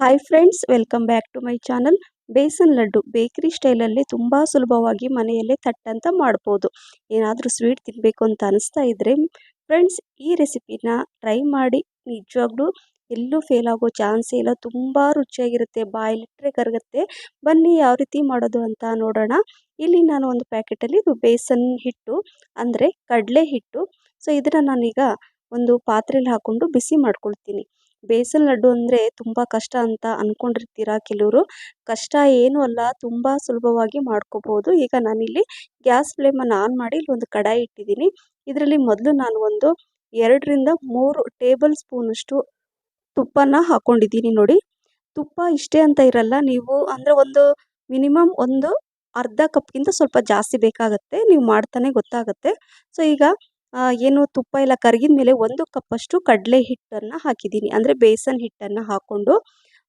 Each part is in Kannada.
Hi friends welcome back to my channel besan laddu, bakery ಸ್ಟೈಲಲ್ಲಿ ತುಂಬ ಸುಲಭವಾಗಿ ಮನೆಯಲ್ಲೇ ತಟ್ಟಂತ ಮಾಡ್ಬೋದು. ಏನಾದರೂ ಸ್ವೀಟ್ ತಿನ್ನಬೇಕು ಅಂತ ಅನಿಸ್ತಾ ಇದ್ದರೆ ಫ್ರೆಂಡ್ಸ್ ಈ ರೆಸಿಪಿನ ಟ್ರೈ ಮಾಡಿ ನಿಜವಾಗ್ಲೂ ಎಲ್ಲೂ ಫೇಲ್ ಆಗೋ ಚಾನ್ಸೇ ಇಲ್ಲ ತುಂಬ ರುಚಿಯಾಗಿರುತ್ತೆ ಬಾಯಲ್ಲಿಟ್ಟರೆ ಕರಗುತ್ತೆ. ಬನ್ನಿ ಯಾವ ರೀತಿ ಮಾಡೋದು ಅಂತ ನೋಡೋಣ. ಇಲ್ಲಿ ನಾನು ಒಂದು ಪ್ಯಾಕೆಟಲ್ಲಿ ಇದು ಬೇಸನ್ ಹಿಟ್ಟು, ಅಂದರೆ ಕಡಲೆ ಹಿಟ್ಟು. ಸೊ ಇದನ್ನು ನಾನೀಗ ಒಂದು ಪಾತ್ರೆಯಲ್ಲಿ ಹಾಕ್ಕೊಂಡು ಬಿಸಿ ಮಾಡ್ಕೊಳ್ತೀನಿ. ಬೇಸನ್ ಲಡ್ಡು ಅಂದರೆ ತುಂಬ ಕಷ್ಟ ಅಂತ ಅಂದ್ಕೊಂಡಿರ್ತೀರ ಕೆಲವರು? ಕಷ್ಟ ಏನೂ ಅಲ್ಲ, ತುಂಬ ಸುಲಭವಾಗಿ ಮಾಡ್ಕೋಬೋದು. ಈಗ ನಾನಿಲ್ಲಿ ಗ್ಯಾಸ್ ಫ್ಲೇಮನ್ನು ಆನ್ ಮಾಡಿ ಇಲ್ಲೊಂದು ಕಡಾಯಿ ಇಟ್ಟಿದ್ದೀನಿ. ಇದರಲ್ಲಿ ಮೊದಲು ನಾನು ಒಂದು ಎರಡರಿಂದ ಮೂರು ಟೇಬಲ್ ಸ್ಪೂನಷ್ಟು ತುಪ್ಪನ ಹಾಕ್ಕೊಂಡಿದ್ದೀನಿ ನೋಡಿ. ತುಪ್ಪ ಇಷ್ಟೇ ಅಂತ ಇರಲ್ಲ, ನೀವು ಅಂದರೆ ಒಂದು ಮಿನಿಮಮ್ ಒಂದು ಅರ್ಧ ಕಪ್ಗಿಂತ ಸ್ವಲ್ಪ ಜಾಸ್ತಿ ಬೇಕಾಗುತ್ತೆ, ನೀವು ಮಾಡ್ತಾನೆ ಗೊತ್ತಾಗುತ್ತೆ. ಸೊ ಈಗ ಏನು ತುಪ್ಪ ಎಲ್ಲ ಕರಗಿದ ಮೇಲೆ ಒಂದು ಕಪ್ಪಷ್ಟು ಕಡಲೆ ಹಿಟ್ಟನ್ನು ಹಾಕಿದ್ದೀನಿ. ಅಂದರೆ ಬೇಸನ್ ಹಿಟ್ಟನ್ನು ಹಾಕ್ಕೊಂಡು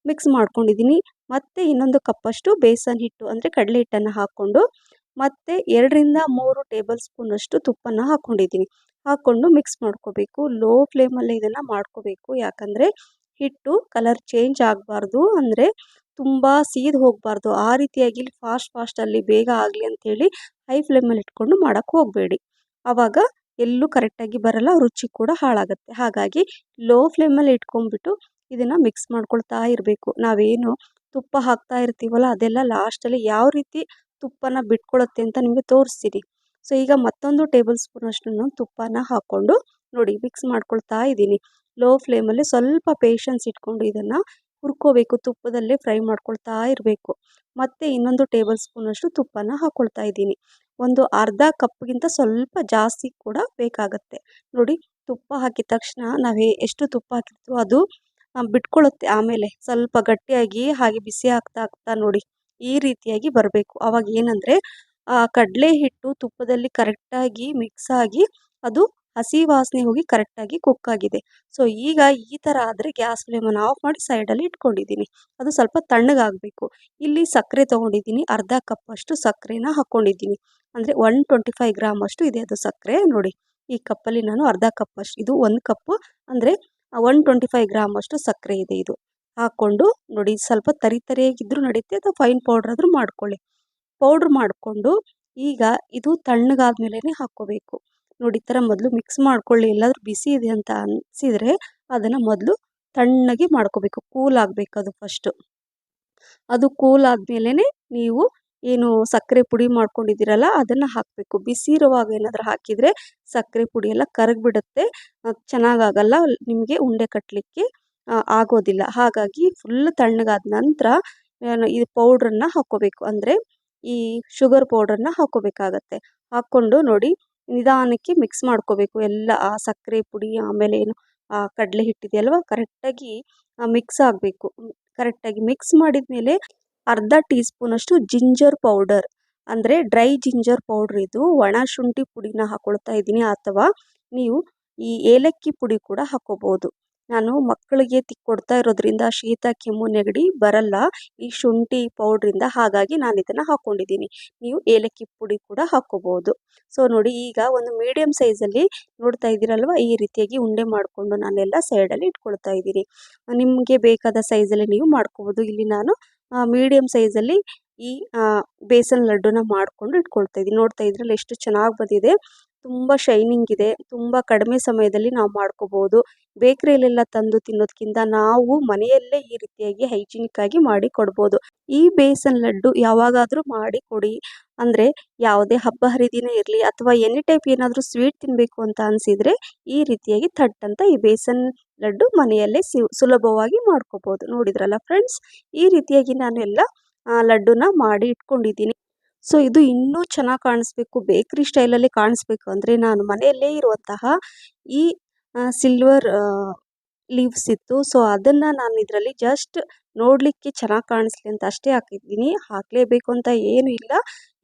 ಮಿಕ್ಸ್ ಮಾಡ್ಕೊಂಡಿದ್ದೀನಿ. ಮತ್ತು ಇನ್ನೊಂದು ಕಪ್ಪಷ್ಟು ಬೇಸನ್ ಹಿಟ್ಟು, ಅಂದರೆ ಕಡಲೆ ಹಿಟ್ಟನ್ನು ಹಾಕ್ಕೊಂಡು ಮತ್ತು ಎರಡರಿಂದ ಮೂರು ಟೇಬಲ್ ಸ್ಪೂನಷ್ಟು ತುಪ್ಪನ ಹಾಕ್ಕೊಂಡಿದ್ದೀನಿ ಹಾಕ್ಕೊಂಡು ಮಿಕ್ಸ್ ಮಾಡ್ಕೋಬೇಕು. ಲೋ ಫ್ಲೇಮಲ್ಲಿ ಇದನ್ನು ಮಾಡ್ಕೋಬೇಕು. ಯಾಕಂದರೆ ಹಿಟ್ಟು ಕಲರ್ ಚೇಂಜ್ ಆಗಬಾರ್ದು. ಅಂದರೆ ತುಂಬ ಸೀದು ಹೋಗಬಾರ್ದು. ಆ ರೀತಿಯಾಗಿ ಫಾಸ್ಟ್ ಫಾಸ್ಟಲ್ಲಿ ಬೇಗ ಆಗಲಿ ಅಂಥೇಳಿ ಹೈ ಫ್ಲೇಮಲ್ಲಿ ಇಟ್ಕೊಂಡು ಮಾಡೋಕ್ಕೆ ಹೋಗಬೇಡಿ. ಆವಾಗ ಎಲ್ಲೂ ಕರೆಕ್ಟಾಗಿ ಬರಲ್ಲ, ರುಚಿ ಕೂಡ ಹಾಳಾಗುತ್ತೆ. ಹಾಗಾಗಿ ಲೋ ಫ್ಲೇಮಲ್ಲಿ ಇಟ್ಕೊಂಡ್ಬಿಟ್ಟು ಇದನ್ನು ಮಿಕ್ಸ್ ಮಾಡ್ಕೊಳ್ತಾ ಇರಬೇಕು. ನಾವೇನು ತುಪ್ಪ ಹಾಕ್ತಾ ಇರ್ತೀವಲ್ಲ, ಅದೆಲ್ಲ ಲಾಸ್ಟಲ್ಲಿ ಯಾವ ರೀತಿ ತುಪ್ಪನ ಬಿಟ್ಕೊಳುತ್ತೆ ಅಂತ ನಿಮಗೆ ತೋರಿಸ್ತೀನಿ. ಸೊ ಈಗ ಮತ್ತೊಂದು ಟೇಬಲ್ ಸ್ಪೂನಷ್ಟು ತುಪ್ಪನ ಹಾಕ್ಕೊಂಡು ನೋಡಿ ಮಿಕ್ಸ್ ಮಾಡ್ಕೊಳ್ತಾ ಇದ್ದೀನಿ. ಲೋ ಫ್ಲೇಮಲ್ಲಿ ಸ್ವಲ್ಪ ಪೇಷನ್ಸ್ ಇಟ್ಕೊಂಡು ಇದನ್ನು ಹುರ್ಕೋಬೇಕು, ತುಪ್ಪದಲ್ಲೇ ಫ್ರೈ ಮಾಡ್ಕೊಳ್ತಾ ಇರಬೇಕು. ಮತ್ತು ಇನ್ನೊಂದು ಟೇಬಲ್ ಸ್ಪೂನಷ್ಟು ತುಪ್ಪನ ಹಾಕ್ಕೊಳ್ತಾ ಇದ್ದೀನಿ. ಒಂದು ಅರ್ಧ ಕಪ್ಗಿಂತ ಸ್ವಲ್ಪ ಜಾಸ್ತಿ ಕೂಡ ಬೇಕಾಗತ್ತೆ. ನೋಡಿ, ತುಪ್ಪ ಹಾಕಿದ ತಕ್ಷಣ ನಾವು ಎಷ್ಟು ತುಪ್ಪ ಹಾಕಿರ್ತೀವೋ ಅದು ಬಿಟ್ಕೊಳ್ಳುತ್ತೆ ಆಮೇಲೆ ಸ್ವಲ್ಪ ಗಟ್ಟಿಯಾಗಿ ಹಾಗೆ ಬಿಸಿ ಹಾಕ್ತಾ ಆಗ್ತಾ ನೋಡಿ, ಈ ರೀತಿಯಾಗಿ ಬರಬೇಕು. ಅವಾಗ ಏನಂದರೆ ಕಡಲೆ ಹಿಟ್ಟು ತುಪ್ಪದಲ್ಲಿ ಕರೆಕ್ಟಾಗಿ ಮಿಕ್ಸ್ ಆಗಿ ಅದು ಹಸಿ ವಾಸನೆ ಹೋಗಿ ಕರೆಕ್ಟಾಗಿ ಕುಕ್ ಆಗಿದೆ. ಸೊ ಈಗ ಈ ಥರ ಆದರೆ ಗ್ಯಾಸ್ ಫ್ಲೇಮನ್ನು ಆಫ್ ಮಾಡಿ ಸೈಡಲ್ಲಿ ಇಟ್ಕೊಂಡಿದ್ದೀನಿ. ಅದು ಸ್ವಲ್ಪ ತಣ್ಣಗಾಗಬೇಕು. ಇಲ್ಲಿ ಸಕ್ಕರೆ ತೊಗೊಂಡಿದ್ದೀನಿ. ಅರ್ಧ ಕಪ್ಪಷ್ಟು ಸಕ್ಕರೆನ ಹಾಕ್ಕೊಂಡಿದ್ದೀನಿ ಅಂದರೆ ಒನ್ ಟ್ವೆಂಟಿ ಫೈವ್ ಗ್ರಾಮ್ ಅಷ್ಟು ಇದೆ ಅದು ಸಕ್ಕರೆ. ನೋಡಿ, ಈ ಕಪ್ಪಲ್ಲಿ ನಾನು ಅರ್ಧ ಕಪ್ಪಷ್ಟು ಇದು ಒಂದು ಕಪ್ಪು ಅಂದರೆ ಒನ್ ಟ್ವೆಂಟಿ ಫೈವ್ ಗ್ರಾಮ್ ಅಷ್ಟು ಸಕ್ಕರೆ ಇದೆ ಇದು. ಹಾಕ್ಕೊಂಡು ನೋಡಿ, ಸ್ವಲ್ಪ ತರಿ ತರಿಯಾಗಿದ್ದರೂ ನಡೆಯುತ್ತೆ ಅಥವಾ ಫೈನ್ ಪೌಡ್ರ್ ಆದರೂ ಮಾಡ್ಕೊಳ್ಳಿ. ಪೌಡ್ರ್ ಮಾಡಿಕೊಂಡು ಈಗ ಇದು ತಣ್ಣಗಾದ ಮೇಲೇ ಹಾಕ್ಕೋಬೇಕು. ನೋಡಿ ಈ ಥರ ಮೊದಲು ಮಿಕ್ಸ್ ಮಾಡ್ಕೊಳ್ಳಿ, ಎಲ್ಲಾದರೂ ಬಿಸಿ ಇದೆ ಅಂತ ಅನಿಸಿದರೆ ಅದನ್ನು ಮೊದಲು ತಣ್ಣಗೆ ಮಾಡ್ಕೋಬೇಕು ಕೂಲ್ ಆಗಬೇಕು ಅದು ಫಸ್ಟು ಅದು ಕೂಲ್ ಆದಮೇಲೆ ನೀವು ಏನು ಸಕ್ಕರೆ ಪುಡಿ ಮಾಡ್ಕೊಂಡಿದ್ದೀರಲ್ಲ ಅದನ್ನು ಹಾಕಬೇಕು. ಬಿಸಿ ಇರುವಾಗ ಏನಾದರೂ ಹಾಕಿದರೆ ಸಕ್ಕರೆ ಪುಡಿ ಎಲ್ಲ ಕರಗಿಬಿಡುತ್ತೆ. ಚೆನ್ನಾಗಾಗಲ್ಲ, ನಿಮಗೆ ಉಂಡೆ ಕಟ್ಟಲಿಕ್ಕೆ ಆಗೋದಿಲ್ಲ. ಹಾಗಾಗಿ ಫುಲ್ ತಣ್ಣಗಾದ ನಂತರ ಈ ಪೌಡ್ರನ್ನು ಹಾಕ್ಕೋಬೇಕು. ಅಂದರೆ ಈ ಶುಗರ್ ಪೌಡ್ರನ್ನ ಹಾಕ್ಕೋಬೇಕಾಗತ್ತೆ. ಹಾಕ್ಕೊಂಡು ನೋಡಿ ನಿಧಾನಕ್ಕೆ ಮಿಕ್ಸ್ ಮಾಡ್ಕೋಬೇಕು. ಎಲ್ಲ ಆ ಸಕ್ಕರೆ ಪುಡಿ, ಆಮೇಲೆ ಏನು, ಆ ಕಡಲೆ ಹಿಟ್ಟಿದೆಯಲ್ವ, ಕರೆಕ್ಟಾಗಿ ಮಿಕ್ಸ್ ಆಗಬೇಕು. ಕರೆಕ್ಟಾಗಿ ಮಿಕ್ಸ್ ಮಾಡಿದ ಮೇಲೆ ಅರ್ಧ ಟೀ ಸ್ಪೂನಷ್ಟು ಜಿಂಜರ್ ಪೌಡರ್, ಅಂದರೆ ಡ್ರೈ ಜಿಂಜರ್ ಪೌಡ್ರ್ ಇದು, ಒಣ ಶುಂಠಿ ಪುಡಿನ ಹಾಕ್ಕೊಳ್ತಾ ಇದ್ದೀನಿ, ಅಥವಾ ನೀವು ಈ ಏಲಕ್ಕಿ ಪುಡಿ ಕೂಡ ಹಾಕ್ಕೋಬೋದು ನಾನು ಮಕ್ಕಳಿಗೆ ಕೊಡ್ತಾ ಇರೋದ್ರಿಂದ ಶೀತ, ಕೆಮ್ಮು, ನೆಗಡಿ ಬರಲ್ಲ. ಈ ಶುಂಠಿ ಪೌಡ್ರಿಂದ ಹಾಗಾಗಿ ನಾನು ಇದನ್ನು ಹಾಕ್ಕೊಂಡಿದ್ದೀನಿ ನೀವು ಏಲಕ್ಕಿ ಪುಡಿ ಕೂಡ ಹಾಕ್ಕೋಬೋದು ಸೊ ನೋಡಿ ಈಗ ಒಂದು ಮೀಡಿಯಮ್ ಸೈಜಲ್ಲಿ ನೋಡ್ತಾ ಇದ್ದೀರಲ್ವ? ಈ ರೀತಿಯಾಗಿ ಉಂಡೆ ಮಾಡಿಕೊಂಡು ನಾನೆಲ್ಲ ಸೈಡಲ್ಲಿ ಇಟ್ಕೊಳ್ತಾ ಇದ್ದೀನಿ. ನಿಮಗೆ ಬೇಕಾದ ಸೈಜಲ್ಲಿ ನೀವು ಮಾಡ್ಕೋಬೋದು ಇಲ್ಲಿ ನಾನು ಮೀಡಿಯಮ್ ಸೈಜಲ್ಲಿ ಈ ಬೇಸನ್ ಲಡ್ಡುನ ಮಾಡಿಕೊಂಡು ಇಟ್ಕೊಳ್ತಾ ಇದ್ದೀನಿ ನೋಡ್ತಾ ಇದ್ರಲ್ಲಿ ಎಷ್ಟು ಚೆನ್ನಾಗಿ ಬಂದಿದೆ. ತುಂಬ ಶೈನಿಂಗ್ ಇದೆ. ತುಂಬ ಕಡಿಮೆ ಸಮಯದಲ್ಲಿ ನಾವು ಮಾಡ್ಕೋಬೋದು. ಬೇಕ್ರಿಯಲ್ಲೆಲ್ಲ ತಂದು ತಿನ್ನೋದಕ್ಕಿಂತ ನಾವು ಮನೆಯಲ್ಲೇ ಈ ರೀತಿಯಾಗಿ ಹೈಜೀನಿಕ್ ಆಗಿ ಮಾಡಿ ಕೊಡ್ಬೋದು. ಈ ಬೇಸನ್ ಲಡ್ಡು ಯಾವಾಗಾದರೂ ಮಾಡಿ ಕೊಡಿ. ಅಂದರೆ ಯಾವುದೇ ಹಬ್ಬ ಹರಿದಿನ ಇರಲಿ ಅಥವಾ ಎನಿ ಟೈಪ್ ಏನಾದರೂ ಸ್ವೀಟ್ ತಿನ್ನಬೇಕು ಅಂತ ಅನಿಸಿದರೆ ಈ ರೀತಿಯಾಗಿ ಥಟ್ ಅಂತ ಈ ಬೇಸನ್ ಲಡ್ಡು ಮನೆಯಲ್ಲೇ ಸುಲಭವಾಗಿ ಮಾಡ್ಕೋಬೋದು. ನೋಡಿದ್ರಲ್ಲ ಫ್ರೆಂಡ್ಸ್ ಈ ರೀತಿಯಾಗಿ ನಾನು ಲಡ್ಡುನ ಮಾಡಿ ಇಟ್ಕೊಂಡಿದ್ದೀನಿ. ಸೊ, ಇದು ಇನ್ನೂ ಚೆನ್ನಾಗಿ ಕಾಣಿಸ್ಬೇಕು. ಬೇಕ್ರಿ ಸ್ಟೈಲಲ್ಲಿ ಕಾಣಿಸ್ಬೇಕು ಅಂದರೆ ನಾನು ಮನೆಯಲ್ಲೇ ಇರುವಂತಹ ಈ ಸಿಲ್ವರ್ ಲೀವ್ಸ್ ಇತ್ತು. ಸೊ, ಅದನ್ನು ನಾನು ಇದರಲ್ಲಿ ಜಸ್ಟ್ ನೋಡಲಿಕ್ಕೆ ಚೆನ್ನಾಗಿ ಕಾಣಿಸ್ಲಿ ಅಂತ ಅಷ್ಟೇ ಹಾಕಿದ್ದೀನಿ. ಹಾಕಲೇಬೇಕು ಅಂತ ಏನೂ ಇಲ್ಲ.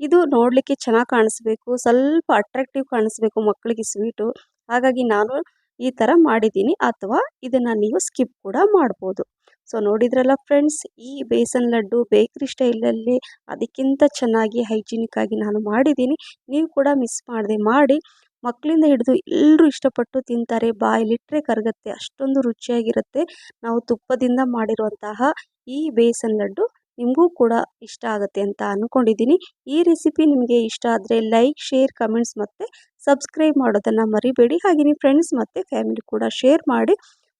ಇದು ನೋಡಲಿಕ್ಕೆ ಚೆನ್ನಾಗಿ ಕಾಣಿಸ್ಬೇಕು. ಸ್ವಲ್ಪ ಅಟ್ರಾಕ್ಟಿವ್ ಕಾಣಿಸ್ಬೇಕು ಮಕ್ಕಳಿಗೆ ಸ್ವೀಟು. ಹಾಗಾಗಿ ನಾನು ಈ ಥರ ಮಾಡಿದ್ದೀನಿ. ಅಥವಾ ಇದನ್ನು ನೀವು ಸ್ಕಿಪ್ ಕೂಡ ಮಾಡ್ಬೋದು. ಸೊ ನೋಡಿದ್ರಲ್ಲ ಫ್ರೆಂಡ್ಸ್ ಈ ಬೇಸನ್ ಲಡ್ಡು ಬೇಕ್ರಿ ಸ್ಟೈಲಲ್ಲಿ ಅದಕ್ಕಿಂತ ಚೆನ್ನಾಗಿ ಹೈಜೀನಿಕ್ಕಾಗಿ ನಾನು ಮಾಡಿದ್ದೀನಿ. ನೀವು ಕೂಡ ಮಿಸ್ ಮಾಡದೆ ಮಾಡಿ. ಮಕ್ಕಳಿಂದ ಹಿಡಿದು ಎಲ್ಲರೂ ಇಷ್ಟಪಟ್ಟು ತಿಂತಾರೆ. ಬಾಯಲ್ಲಿಟ್ಟರೆ ಕರಗತ್ತೆ. ಅಷ್ಟೊಂದು ರುಚಿಯಾಗಿರುತ್ತೆ. ನಾವು ತುಪ್ಪದಿಂದ ಮಾಡಿರುವಂತಹ ಈ ಬೇಸನ್ ಲಡ್ಡು ನಿಮಗೂ ಕೂಡ ಇಷ್ಟ ಆಗುತ್ತೆ ಅಂತ ಅಂದ್ಕೊಂಡಿದ್ದೀನಿ ಈ ರೆಸಿಪಿ ನಿಮಗೆ ಇಷ್ಟ ಆದರೆ ಲೈಕ್ ಶೇರ್ ಕಮೆಂಟ್ಸ್ ಮತ್ತು ಸಬ್ಸ್ಕ್ರೈಬ್ ಮಾಡೋದನ್ನು ಮರಿಬೇಡಿ. ಹಾಗೆಯೇ ಫ್ರೆಂಡ್ಸ್ ಮತ್ತು ಫ್ಯಾಮಿಲಿ ಕೂಡ ಶೇರ್ ಮಾಡಿ.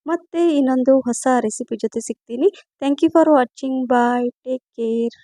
ಮತ್ತೆ ಇನ್ನೊಂದು ಹೊಸ ರೆಸಿಪಿ ಜೊತೆ ಸಿಗ್ತೀನಿ. Thank you for watching bye take care